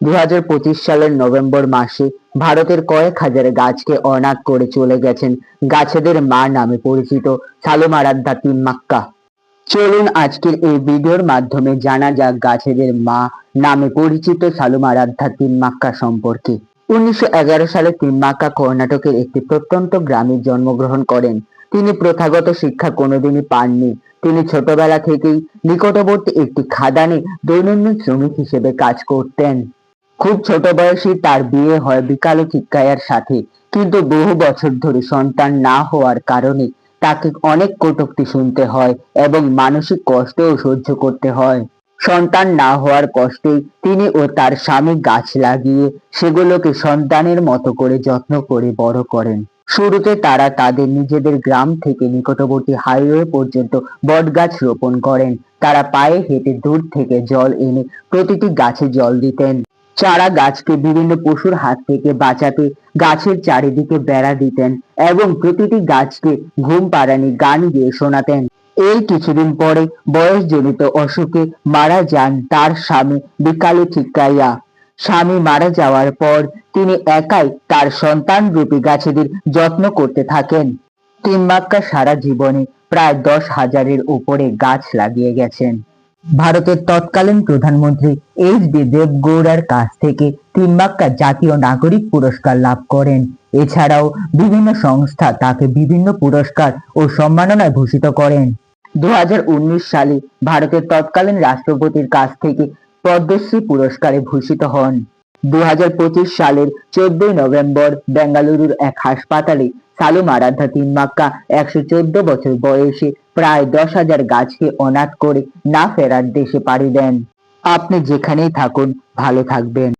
দু হাজার পঁচিশ সালের নভেম্বর মাসে ভারতের কয়েক হাজার গাছকে অনাথ করে চলে গেছেন। গাছেদের মা নামে পরিচিত সালুম আরাধ্যা তিম্মাক্কা চলুন আজকের এই ভিডিওর মাধ্যমে জানা যাক গাছেদের মা নামে পরিচিত সালুম আরাধ্যা তিম্মাক্কা সম্পর্কে। উনিশশো এগারো সালে তিম্মাক্কা কর্ণাটকের একটি প্রত্যন্ত গ্রামে জন্মগ্রহণ করেন। তিনি প্রথাগত শিক্ষা কোনোদিনই পাননি। তিনি ছোটবেলা থেকেই নিকটবর্তী একটি খাদানে দৈনন্দিন শ্রমিক হিসেবে কাজ করতেন। খুব ছোট বয়সে তার বিয়ে হয় বিকালো সাথে। কিন্তু বহু বছর ধরে সন্তান না হওয়ার কারণে তাকে অনেক কটুক্তি শুনতে হয় এবং মানসিক কষ্টও সহ্য করতে হয়। সন্তান না হওয়ার কষ্টে তিনি ও তার স্বামী গাছ লাগিয়ে সেগুলোকে সন্তানের মতো করে যত্ন করে বড় করেন। শুরুতে তারা তাদের নিজেদের গ্রাম থেকে নিকটবর্তী হাইওয়ে পর্যন্ত বটগাছ রোপণ করেন। তারা পায়ে হেঁটে দূর থেকে জল এনে প্রতিটি গাছে জল দিতেন। চারা গাছকে বিভিন্ন পশুর হাত থেকে বাঁচাতে গাছের চারিদিকে বেড়া দিতেন এবং প্রতিটি গাছকে ঘুম পাড়ানি গান গেয়ে শোনাতেন। এই কিছুদিন পরে বয়সজনিত অসুখে মারা যান তার স্বামী বিকালে চিক্কাইয়া স্বামী মারা যাওয়ার পর তিনি একাই তার সন্তান রূপী গাছেদের যত্ন করতে থাকেন। তিম্মাক্কা সারা জীবনে প্রায় দশ হাজারের উপরে গাছ লাগিয়ে গেছেন। ভারতের তৎকালীন প্রধানমন্ত্রী এইচ ডি দেবগৌড়ার কাছ থেকে তিম্মাক্কা জাতীয় নাগরিক পুরস্কার লাভ করেন। এছাড়াও বিভিন্ন সংস্থা তাকে বিভিন্ন পুরস্কার ও সম্মাননায় ভূষিত করেন। দু হাজার উনিশ সালে ভারতের তৎকালীন রাষ্ট্রপতির কাছ থেকে পদ্মশ্রী পুরস্কারে ভূষিত হন। দু হাজার পঁচিশ সালের চোদ্দই নভেম্বর বেঙ্গালুরুর এক হাসপাতালে সালুম আরাধ্যা মাক্কা একশো চোদ্দ বছর বয়সে প্রায় দশ হাজার গাছকে অনাথ করে না ফেরার দেশে পাড়ি দেন। আপনি যেখানেই থাকুন, ভালো থাকবেন।